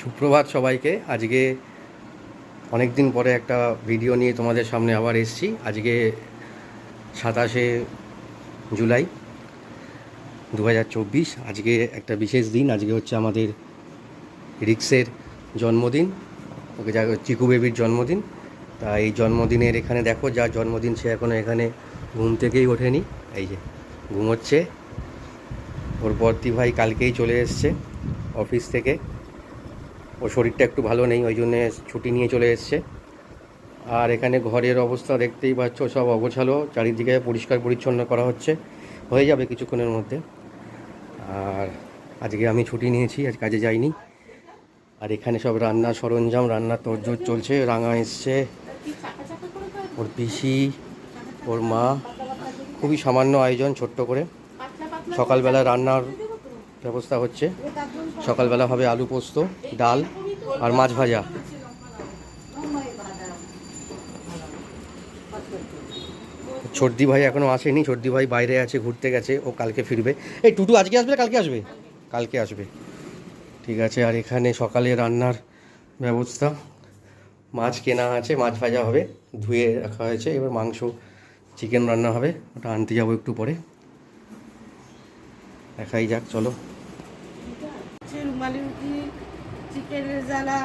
সুপ্রভাত সবাইকে। আজকে অনেক দিন পরে একটা ভিডিও নিয়ে তোমাদের সামনে আবার এসেছি। আজকে সাতাশে জুলাই দু হাজার চব্বিশ। আজকে একটা বিশেষ দিন। আজকে হচ্ছে আমাদের রিক্সের জন্মদিন। ওকে যা চিকু বেবির জন্মদিন। তা এই জন্মদিনের এখানে দেখো যার জন্মদিন সে এখনও এখানে ঘুম থেকেই ওঠেনি। এই যে ঘুমোচ্ছে। ওর বর্তি ভাই কালকেই চলে এসছে অফিস থেকে। ওর শরীরটা একটু ভালো নেই, ওই জন্যে ছুটি নিয়ে চলে এসছে। আর এখানে ঘরের অবস্থা দেখতেই পাচ্ছ, সব অগোছালো, চারিদিকে পরিষ্কার পরিচ্ছন্ন করা হচ্ছে। হয়ে যাবে কিছুক্ষণের মধ্যে। আর আজকে আমি ছুটি নিয়েছি, আজ কাজে যাইনি। আর এখানে সব রান্নার সরঞ্জাম, রান্নার তোড়জোড় চলছে, রাঙা এসছে। ওর পিসি, ওর মা, খুবই সামান্য আয়োজন ছোট্ট করে। সকালবেলা রান্নার ব্যবস্থা হচ্ছে। সকালবেলা হবে আলু পোস্ত, ডাল আর মাছ ভাজা। ছর্দি ভাই এখনও আসেনি, ছর্দি ভাই বাইরে আছে, ঘুরতে গেছে, ও কালকে ফিরবে। এই টুটু আজকে আসবে কালকে আসবে? কালকে আসবে। ঠিক আছে, আর এখানে সকালে রান্নার ব্যবস্থা। মাছ কেনা আছে, মাছ ভাজা হবে, ধুয়ে রাখা হয়েছে, এবার মাংস চিকেন রান্না হবে, ওটা আনতে যাব একটু পরে। দেখাই যাক, চলো। হচ্ছে রুমালি রুটি চিকেনের জ্বালা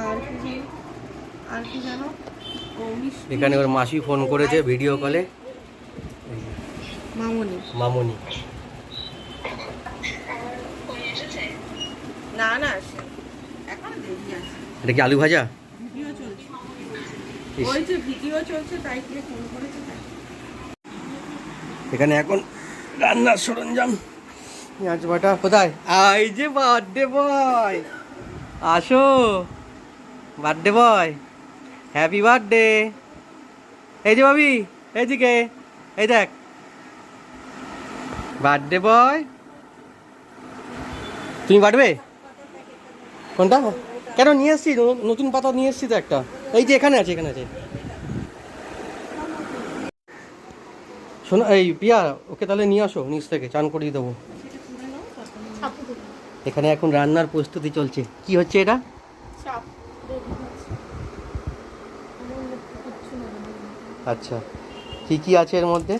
আর কি আর কি জানো? এখানে ওর মাসি ফোন করেছে ভিডিও কলে মামনি। মামনি। না না এখন দেরি আছে। এটা কি আলু ভাজা? ভিডিও চলছে। ওই যে ভিডিও চলছে তাই কে ফোন করেছে এখানে এখন রান্নার সরঞ্জাম। পেঁয়াজ বাটা কোথায়? আই যে বার্থডে বয়। আসো। Birthday boy. Happy birthday. এই যে ভাবি এইদিকে এই দেখ। Birthday boy. তুমি বাটবে কোনটা? কেন নিয়ে এসছি নতুন পাতা নিয়ে এসছি তো একটা। এই যে এখানে আছে এখানে আছে। শোনো, এই পিয়া, ওকে তাহলে নিয়ে আসো, নিচ থেকে। চান করিয়ে দেবো। এখানে এখন রান্নার প্রস্তুতি চলছে। কি হচ্ছে এটা? আচ্ছা কি কি আছে এর মধ্যে?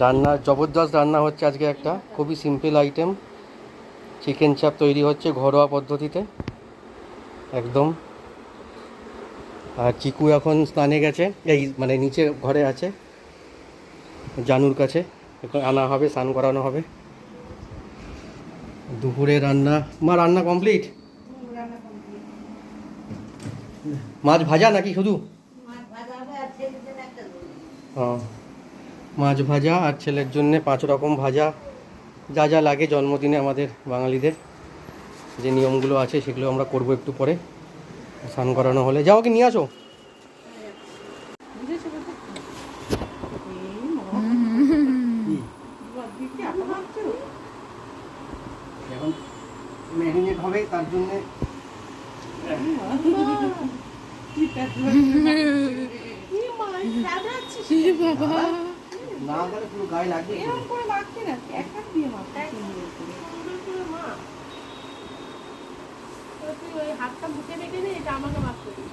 রান্না জবরদস্ত রান্না হচ্ছে আজকে একটা খুবই সিম্পল আইটেম চিকেন চাপ তৈরি হচ্ছে ঘরোয়া পদ্ধতিতে। একদম। আর চিকু এখন স্নানে গেছে এই মানে নিচে ঘরে আছে। জানুর কাছে। আনা হবে, স্নান করানো হবে। দুপুরে রান্না। মা, রান্না কমপ্লিট মাছ ভাজা নাকি শুধু? মাছ ভাজা আর ছেলের জন্য পাঁচ রকম ভাজা। যা যা লাগে জন্মদিনে আমাদের বাঙালিদের। যে নিয়মগুলো আছে সেগুলো আমরা করব একটু পরে। স্নান করানো হলে। যাও কি নিয়ে আসো বুঝেছ বলতে? কি? বাবা, কি এত ভাবছ? এখন ম্যারিনেট হবে তার জন্য? না করে না, হাতটা মুখে রেখে দে এটা আমাকে দিস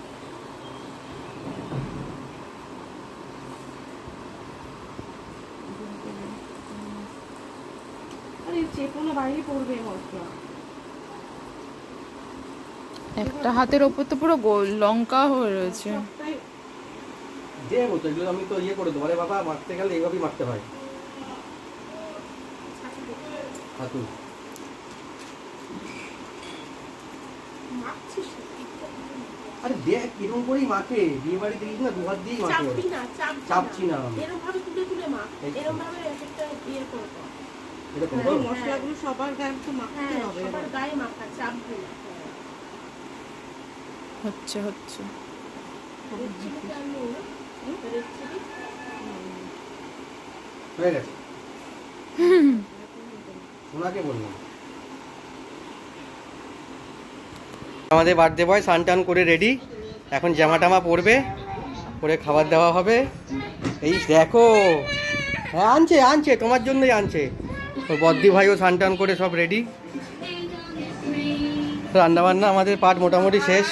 আরে চেপো না বাইরে পড়বে মশলা একটা হাতের ওপর তো পুরো গোল লঙ্কা হয়ে রয়েছে। এগুলো আমি তো ইয়ে করে দেবো। আরে বাবা মারতে গেলে এইভাবেই মারতে হয়। আরে দেখ এরকম করেই মাখে বিয়ে বাড়ি দেখিস না দু হাত দিয়েই মাখে চাপবি না চাপছি না। এরকম ভাবে তুলে তুলে মাখ এরকম ভাবে একটা ইয়ে? মশলাগুলো সবার গায়ে তো মাখতে হ্যাঁ হবে। সবার গায়ে মাখা চাপবি না হচ্ছে হচ্ছে। হয়ে গেছে? ওনাকে বললাম। আমাদের বার্থডে বয় স্নান টান করে রেডি এখন জামা টামা পরবে পরে খাবার দেওয়া হবে। এই দেখো হ্যাঁ আনছে আনছে তোমার জন্যই আনছে। ওর বদ্দি ভাইও স্নান টান করে সব রেডি রান্নাবান্না আমাদের পাট মোটামুটি শেষ।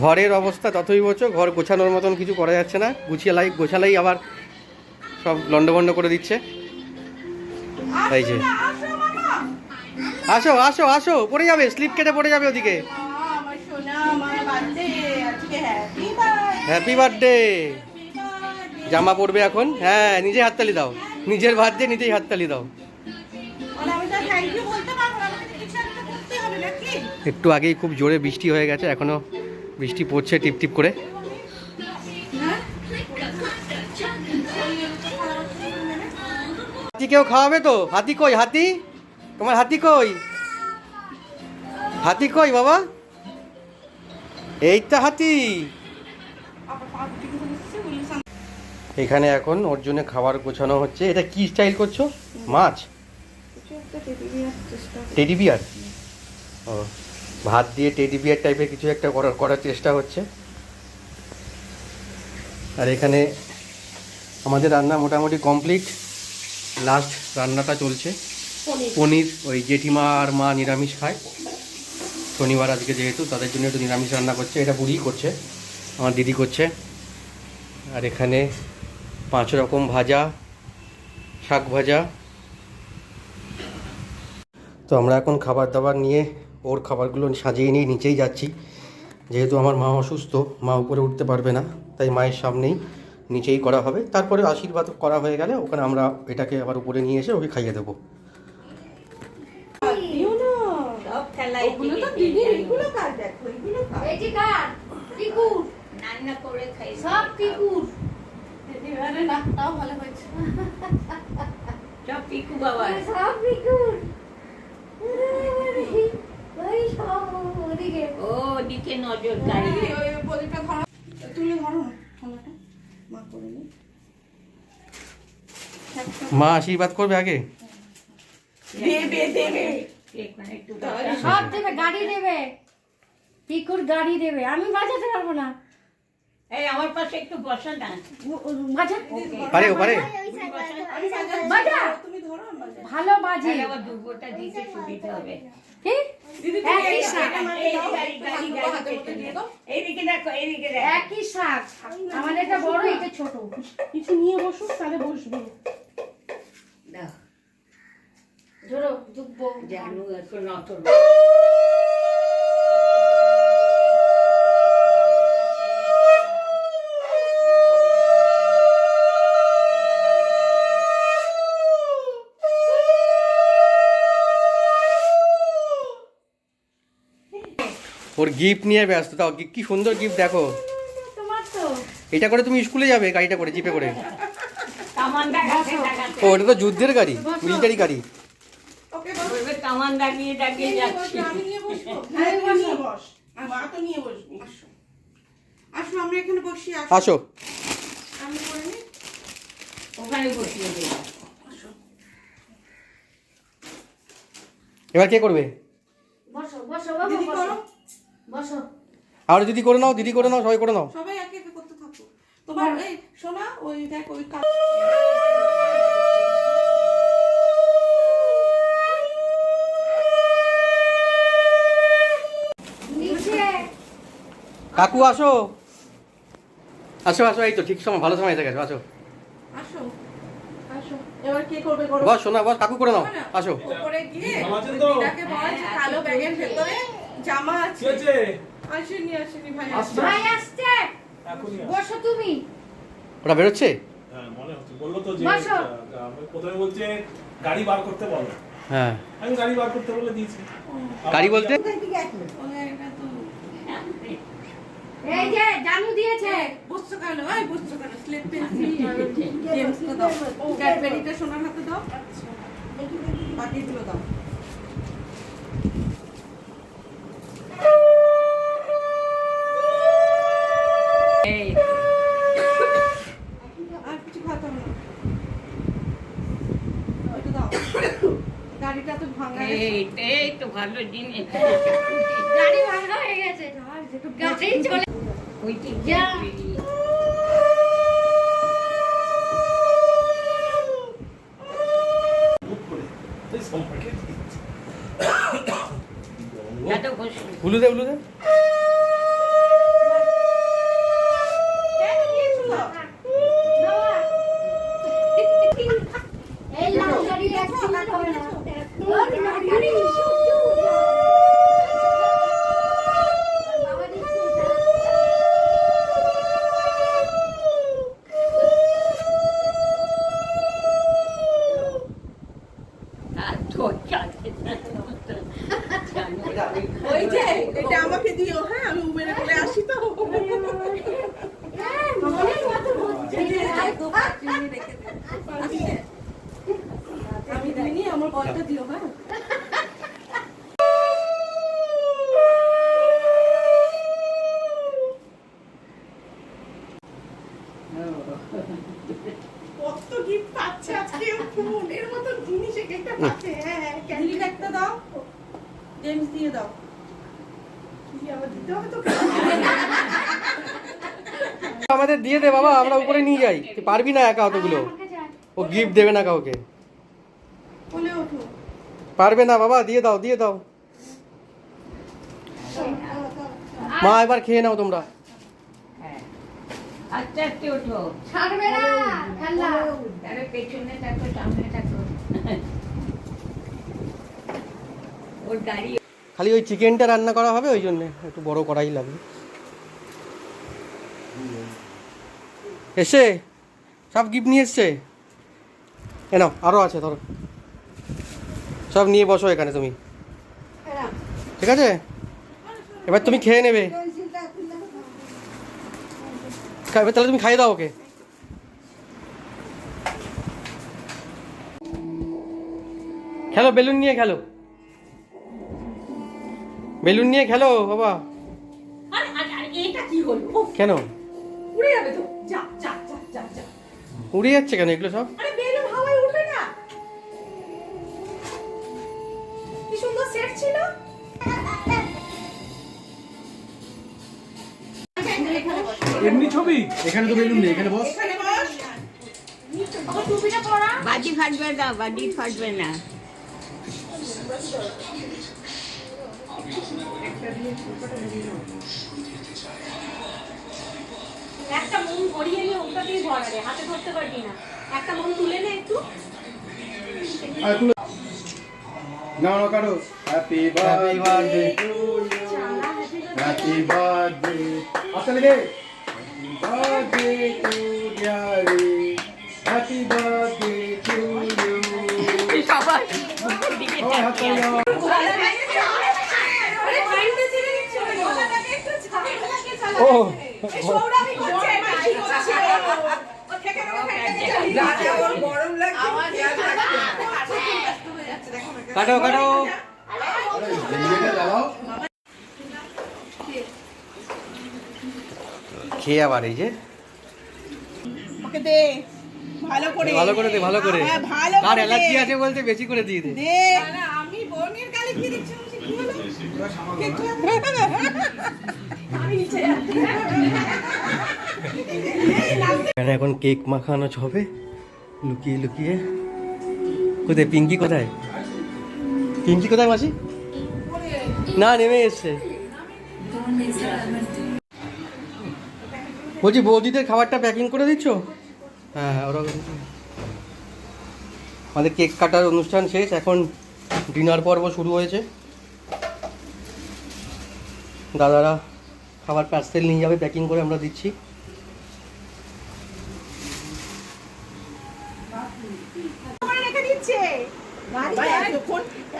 ঘরের অবস্থা ততই বছর ঘর গোছানোর মতন কিছু করা যাচ্ছে না। গুছিয়ে লাই গোছালাই আবার সব লন্ডভন্ড করে দিচ্ছে। যে। আসো আসো আসো, পড়ে যাবে, স্লিপ কেটে পড়ে যাবে ওদিকে। হ্যাপি বার্থডে জামা পরবে এখন। হ্যাঁ নিজে হাততালি দাও। নিজের বার্থডে নিজেই হাততালি দাও। একটু আগেই খুব জোরে বৃষ্টি হয়ে গেছে, এখনও বৃষ্টি পড়ছে টিপ টিপ করে। হাতি কেউ খাওয়াবে তো? হাতি কই হাতি? তোমার হাতি কই? হাতি কই বাবা? এই তো হাতি। এখানে এখন ওর জন্য খাবার গোছানো হচ্ছে। এটা কি স্টাইল করছ? মাছ? টেডি বিয়ার ও। ভাত দিয়ে টেডি বিয়ার টাইপের কিছু একটা করার করার চেষ্টা হচ্ছে। আর এখানে আমাদের রান্না মোটামুটি কমপ্লিট লাস্ট রান্নাটা চলছে। পনির। ওই জেঠিমা আর মা নিরামিষ খায়। শনিবার আজকে যেহেতু তাদের জন্য একটু নিরামিষ রান্না করছে। এটা বুড়িই করছে। আমার দিদি করছে। আর এখানে পাঁচ রকম ভাজা শাক ভাজা। তো আমরা এখন খাবার দাবার নিয়ে ওর খাবারগুলো সাজিয়ে নিয়ে নিচেই যাচ্ছি। যেহেতু আমার মা অসুস্থ মা উপরে উঠতে পারবে না তাই মায়ের সামনেই নিচেই করা হবে। তারপরে আশীর্বাদ করা হয়ে গেলে ওখানে আমরা এটাকে আবার উপরে নিয়ে এসে ওকে খাইয়ে দেবো। সব খেলা ওগুলো তো দিদি এইগুলো কাজ দেখো এইগুলো কাজ এই যে কার পিকুর রান্না করে খাই সব পিকুর দিদি আরে নাকটাও ভালো হয়েছে সব পিকু বাবা সব পিকুর ওই সব ওদিকে ও দিকে নজর গাড়ি ওই প্রদীপটা ধরো। তুমি ধরো থালাটা মা করে নি। মা আশীর্বাদ করবে আগে? দেবে দেবে। একটু সব দেবে। গাড়ি দেবে। পিকুর গাড়ি দেবে। আমি বাজাতে পারব না। এই আমার পাশে একটু বসা না। পারে পারে। তুমি ধরো ভালো বাজে আবার দিতে সুবিধা হবে। একই শাক। এইদিকে দেখো এইদিকে একই শাক। আমার এটা বড় এটা ছোট। কিছু নিয়ে বসুক তাহলে বসবে। ধরো দুব্বো। জানু এখন অত ওর গিফট নিয়ে ব্যস্ত তাও কি- কি সুন্দর গিফট দেখো। এটা করে তুমি স্কুলে যাবে গাড়িটা করে জিপে করে। ও ওটা তো যুদ্ধের গাড়ি মিলিটারি গাড়ি। আসো। আসো আমরা এখানে বসো। আর দিদি করে নাও দিদি করে নাও সবাই করে নাও। সবাই একে একে করতে থাকো। তোমার এই শোনা ওই দেখ ওই কাজ নিচে। কাকু আসো। আসো আসো এই তো ঠিক সময় ভালো সময় এসে গেছো আসো আসো। আসো। এবার কে করবে করো। বস শোনা বস কাকু করে নাও। আসো। উপরে গিয়ে ওই তো? কালো ব্যাগের ভেতরে জামা আছে। কি আছে আসেনি আসেনি ভাই আসছে। ভাই আসছে। এখনই বসো তুমি। ওরা বেরোচ্ছে? হ্যাঁ মনে হচ্ছে। বলল তো যে প্রথমে বলছে গাড়ি বার করতে বলো। হ্যাঁ। আমি গাড়ি বার করতে বলে দিয়েছি। গাড়ি বলতে? ওই এটা তো এই যে জানু দিয়েছে। বুঝছ কেন? এই বুঝছ কেন? স্লেট পেন্সিল জেমস তো দাও। ক্যাডবেরিটা সোনার হাতে দাও। বাকিগুলো দাও। ভালো দিন গাড়ি ভাঙা হয়ে গেছে। গাড়ি চলে ওই সম্পর্কে আজকে মতো জিনিস একটা পাচ্ছে হ্যাঁ একটা দাও জেমস দিয়ে দাও। তো আমাদের দিয়ে দে বাবা আমরা উপরে নিয়ে যাই। তুই পারবি না একা অতগুলো। ও গিফট দেবে না কাউকে। পারবে না বাবা দিয়ে দাও দিয়ে দাও। মা এবার খেয়ে নাও তোমরা। হ্যাঁ আস্তে আস্তে ওঠো। ছাড়বে না খেলা। তাহলে পেছনে থাকো সামনে থাকো। ওর গাড়ি খালি ওই চিকেনটা রান্না করা হবে ওই জন্য একটু বড় কড়াই লাগবে। এসে সব গিফট নিয়ে এসছে? এ নাও আরও আছে ধরো। সব নিয়ে বসো এখানে তুমি। ঠিক আছে? এবার তুমি খেয়ে নেবে। খা- এবার তাহলে তুমি খাইয়ে দাও ওকে। খেলো বেলুন নিয়ে খেলো। বেলুন নিয়ে খেলো বাবা। কেন? উড়ে যাবে তো। যা যা যা যা যা। উড়ে যাচ্ছে কেন এগুলো সব? আরে এমনি ছবি? এখানে তো বেলুন নেই এখানে বস। এখানে বস। আমার টুপিটা পরা? বাজি ফাটবে না বাজি ফাটবে না। একটা মন গড়িয়ে নিয়ে ওটা দিয়ে ধরাবে হাতে ধরতে পারবি না। একটা মন তুলে নে একটু। no, Caro. Happy birthday, birthday. to you. Happy birthday. Birthday to Diary. Happy birthday to you. ও। এই সৌরভই করছে মাসি করছে ও থেকে দেবো থেকে দেবো ওর গরম লাগছে আমার ব্যস্ত হয়ে যাচ্ছে দেখো না কাটো কাটো জেলিটা জ্বালাও। খেয়ে আবার এই যে। ওকে দে ভালো করে। ভালো করে দে ভালো করে। হ্যাঁ, কার করে অ্যালার্জি আছে বলতে বেশি করে দিয়ে দে। দে। আমি বোনের গালে কি দিচ্ছি বলছি, কি হলো? আমি নিচে যাচ্ছি। এখানে এখন কেক মাখানো হবে। লুকিয়ে লুকিয়ে। কোথায়? পিঙ্কি কোথায়? পিঙ্কি কোথায় মাসি? না নেমে এসছে। বলছি বৌদিদের খাবারটা প্যাকিং করে দিচ্ছ? হ্যাঁ হ্যাঁ ওরা আমাদের কেক কাটার অনুষ্ঠান শেষ এখন ডিনার পর্ব শুরু হয়েছে। দাদারা খাবার পার্সেল নিয়ে যাবে প্যাকিং করে আমরা দিচ্ছি।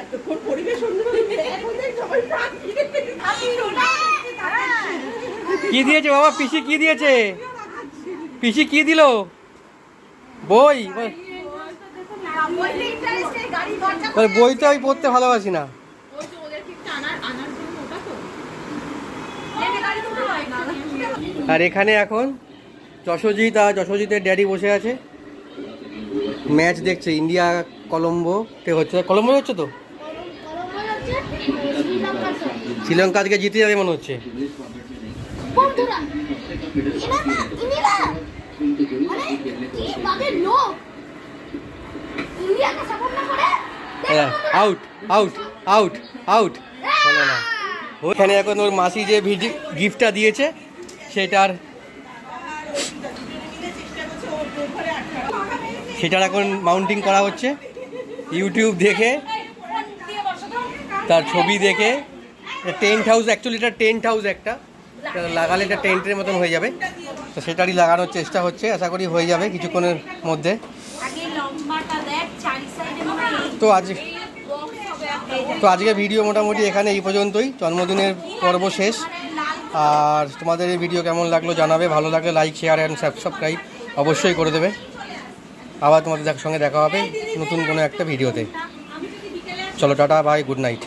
এতক্ষণ পরিবেশ সবাই প্রাণ ফিরে পেয়ে থাকি, ওরা থাকছে। কি দিয়েছে বাবা? পিসি কি দিয়েছে? পিসি কি দিল? বই? বল, বইতে আমি পড়তে ভালোবাসি না। আর এখানে এখন যশোজিৎ আর যশোজিতের ড্যাডি বসে আছে। ম্যাচ দেখছে ইন্ডিয়া কলম্বো তে হচ্ছে। কলম্বো হচ্ছে তো? শ্রীলঙ্কা আজকে জিতে যাবে মনে হচ্ছে। বন্ধুরা এরা না ইনিরা মানে কি বাদের লোক। ইন্ডিয়াকে সাপোর্ট না করে? আউট আউট আউট আউট না। ওখানে এখন ওর মাসি যে গিফটটা দিয়েছে সেটার সেটার এখন মাউন্টিং করা হচ্ছে। ইউটিউব দেখে তার ছবি দেখে। টেন্ট হাউস অ্যাকচুয়ালি এটা টেন্ট হাউস একটা। লাগালে এটা টেন্টের মতন হয়ে যাবে। তো সেটারই লাগানোর চেষ্টা হচ্ছে আশা করি হয়ে যাবে কিছুক্ষণের মধ্যে। তো আজ তো আজকে ভিডিও মোটামুটি এখানে এই পর্যন্তই। জন্মদিনের পর্ব শেষ। আর তোমাদের এই ভিডিও কেমন লাগল জানাবে। ভালো লাগলে লাইক শেয়ার অ্যান্ড সাবস্ক্রাইব অবশ্যই করে দেবে। আবার তোমাদের সঙ্গে দেখা হবে নতুন কোনো একটা ভিডিওতে। চলো টাটা বাই গুড নাইট